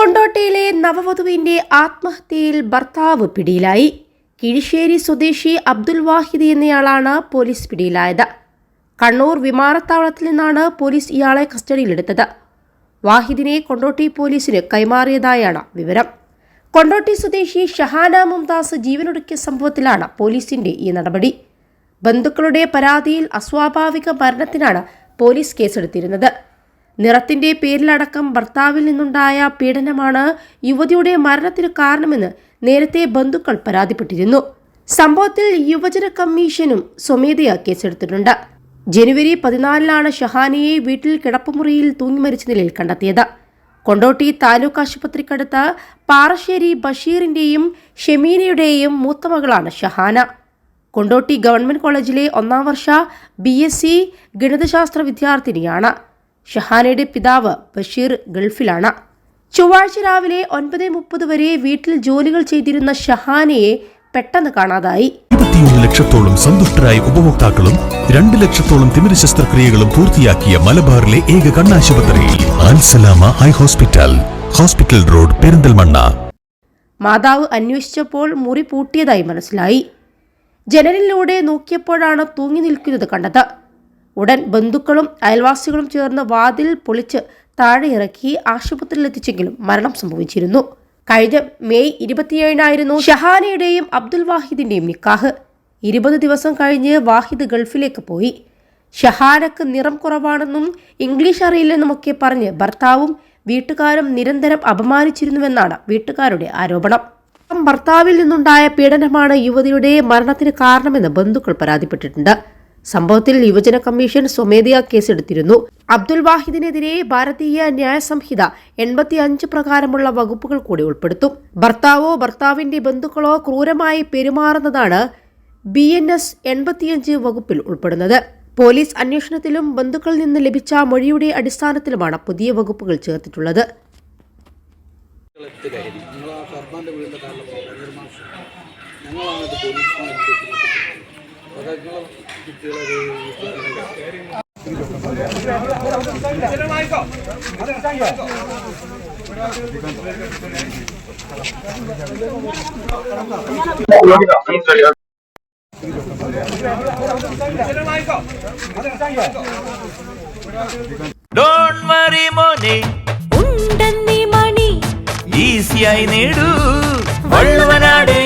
കൊണ്ടോട്ടിയിലെ നവവധുവിന്റെ ആത്മഹത്യയിൽ ഭർത്താവ് പിടിയിലായി. കിഴിശ്ശേരി സ്വദേശി അബ്ദുൽ വാഹിദ് എന്നയാളാണ് പോലീസ് പിടിയിലായത്. കണ്ണൂർ വിമാനത്താവളത്തിൽ നിന്നാണ് പോലീസ് ഇയാളെ കസ്റ്റഡിയിലെടുത്തത്. വാഹിദിനെ കൊണ്ടോട്ടി പോലീസിന് കൈമാറിയതായാണ് വിവരം. കൊണ്ടോട്ടി സ്വദേശി ഷഹാന മുംതാസ് ജീവനൊടുക്കിയ സംഭവത്തിലാണ് പോലീസിന്റെ ഈ നടപടി. ബന്ധുക്കളുടെ പരാതിയിൽ അസ്വാഭാവിക മരണത്തിനാണ് പോലീസ് കേസെടുത്തിരുന്നത്. നിറത്തിന്റെ പേരിലടക്കം ഭർത്താവിൽ നിന്നുണ്ടായ പീഡനമാണ് യുവതിയുടെ മരണത്തിന് കാരണമെന്ന് നേരത്തെ ബന്ധുക്കൾ പരാതിപ്പെട്ടിരുന്നു. സംഭവത്തിൽ യുവജന കമ്മീഷനും സ്വമേധയാ കേസെടുത്തിട്ടുണ്ട്. ജനുവരി പതിനാലിനാണ് ഷഹാനിയെ വീട്ടിൽ കിടപ്പുമുറിയിൽ തൂങ്ങി മരിച്ച നിലയിൽ കണ്ടെത്തിയത്. കൊണ്ടോട്ടി താലൂക്ക് ആശുപത്രിക്കടുത്ത് പാറശ്ശേരി ബഷീറിന്റെയും ഷെമീനയുടെയും മൂത്ത മകളാണ് ഷഹാന. കൊണ്ടോട്ടി ഗവൺമെന്റ് കോളേജിലെ ഒന്നാം വർഷ ബി എസ് സി ഗണിതശാസ്ത്ര വിദ്യാർത്ഥിനിയാണ്. ഷഹാനയുടെ പിതാവ് ബഷീർ ഗൾഫിലാണ്. ചൊവ്വാഴ്ച രാവിലെ ഒൻപത് മുപ്പത് വരെ വീട്ടിൽ ജോലികൾ ചെയ്തിരുന്ന ഷഹാനയെ പെട്ടെന്ന് കാണാതായി. ലക്ഷത്തോളം സന്തുഷ്ടരായ ഉപഭോക്താക്കളും രണ്ട് ലക്ഷത്തോളം തിമിര ശസ്ത്രക്രിയകളും പൂർത്തിയാക്കിയ മലബാറിലെ ഏക കണ്ണാശുപത്രി ആൻസലാമ eye hospital hospital road Perinthalmanna. മാതാവ് അന്വേഷിച്ചപ്പോൾ മുറി പൂട്ടിയതായി മനസ്സിലായി. ജനലിലൂടെ നോക്കിയപ്പോഴാണ് തൂങ്ങി നിൽക്കുന്നത് കണ്ടത്. ഉടൻ ബന്ധുക്കളും അയൽവാസികളും ചേർന്ന് വാതിൽ പൊളിച്ച് താഴെ ഇറക്കി ആശുപത്രിയിൽ എത്തിച്ചെങ്കിലും മരണം സംഭവിച്ചിരുന്നു. കഴിഞ്ഞ മെയ് ഇരുപത്തിയേഴിനായിരുന്നു ഷഹാനയുടെയും അബ്ദുൽ വാഹിദിന്റെയും നിക്കാഹ്. ഇരുപത് ദിവസം കഴിഞ്ഞ് വാഹിദ് ഗൾഫിലേക്ക് പോയി. ഷഹാനക്ക് നിറം കുറവാണെന്നും ഇംഗ്ലീഷ് അറിയില്ലെന്നുമൊക്കെ പറഞ്ഞ് ഭർത്താവും വീട്ടുകാരും നിരന്തരം അപമാനിച്ചിരുന്നുവെന്നാണ് വീട്ടുകാരുടെ ആരോപണം. ഭർത്താവിൽ നിന്നുണ്ടായ പീഡനമാണ് യുവതിയുടെ മരണത്തിന് കാരണമെന്ന് ബന്ധുക്കൾ പരാതിപ്പെട്ടിട്ടുണ്ട്. സംഭവത്തിൽ യുവജന കമ്മീഷൻ സ്വമേധയാ കേസെടുത്തിരുന്നു. അബ്ദുൽ വാഹിദിനെതിരെ ഭാരതീയ ന്യായ സംഹിത എൺപത്തി അഞ്ച് പ്രകാരമുള്ള വകുപ്പുകൾ കൂടി ഉൾപ്പെടുത്തും. ഭർത്താവോ ഭർത്താവിന്റെ ബന്ധുക്കളോ ക്രൂരമായി പെരുമാറുന്നതാണ് ബി എൻ എസ് എൺപത്തിയഞ്ച് വകുപ്പിൽ ഉൾപ്പെടുന്നത്. പോലീസ് അന്വേഷണത്തിലും ബന്ധുക്കളിൽ നിന്ന് ലഭിച്ച മൊഴിയുടെ അടിസ്ഥാനത്തിലുമാണ് പുതിയ വകുപ്പുകൾ ചേർത്തിട്ടുള്ളത്. കയറി ഡോണ്ട് വറി മോനെ ഉണ്ടെന്നീ മണി. ഈസിയായി നേടൂ. വള്ളുവനാട്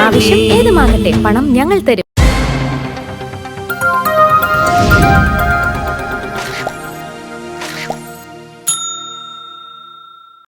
ആവശ്യം ഏതുമാകട്ടെ പണം ഞങ്ങൾ തരും?